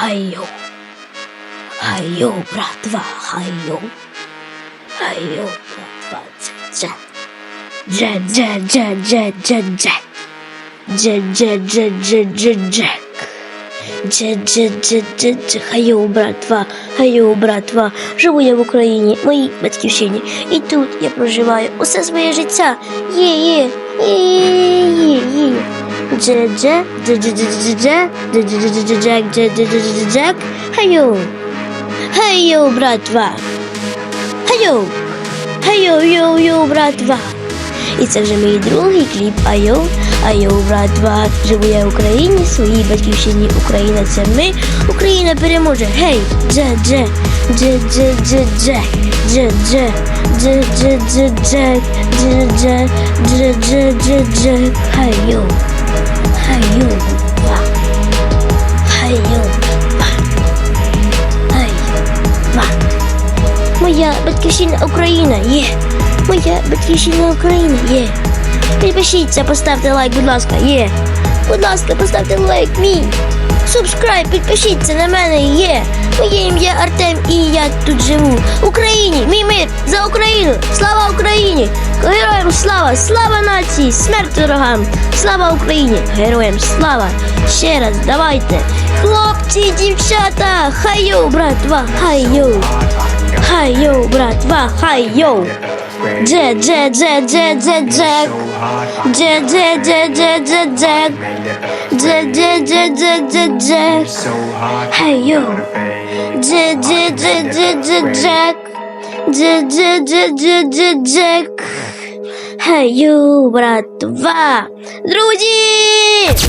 Хай-йо! Братва, хай-йо! Братва, дже-дже! Дже-дже-дже-дже-дже-дже! Дже-дже-дже-дже-дже-дже! Дже-дже-дже-дже-дже, хай-йо, братва, хай-йо, братва, живу я в Україні, моїй батьківщині, і тут я проживаю усе своє життя. Є-є, є-є-є є, є, є. Дже, дже, дже, дже, дже, дже, дже, дже, дже, дже, дже, дже, дже, дже, дже, дже, дже. Хайо. Хайо, братва. Хайо. Хайо, йо, йо, братва. І це вже мій другий кліп Айо, Айо, братва. Живу я в Україні, своїй батьківщині Україна це ми. Україна переможе. Гей, дже, дже, дже, дже, дже, дже, дже, дже, дже, дже, дже, дже, дже, дже, дже, дже, дже, Хайо, хайо, ба, хайо, ба, хайо, ба. Моя батьківщина Україна є. Моя батьківщина Україна є. Підпишіться, поставте лайк, будь ласка, є. Будь ласка, поставте лайк мій. Субскрайб, підпишіться на мене є. Моє ім'я Артем і я тут живу. В Україні, мій мир за Україну! Слава Україні! Героям слава! Слава нації! Смерть ворогам! Слава Україні! Героям слава! Ще раз давайте! Хлопці, дівчата! Хай-йоу, братва! Хай-йоу! Хай-йоу, братва! Хай-йоу! Дже, дже, дже, дже, дже, дже. Дже, дже, дже, дже, дже, дже. Дже, дже, дже, дже, дже, дже. Хай-йоу! Дже, дже, дже, дже, дже, дже. Дже, дже, дже, дже, дже, дже. Хай-йоу, братва! Друзі!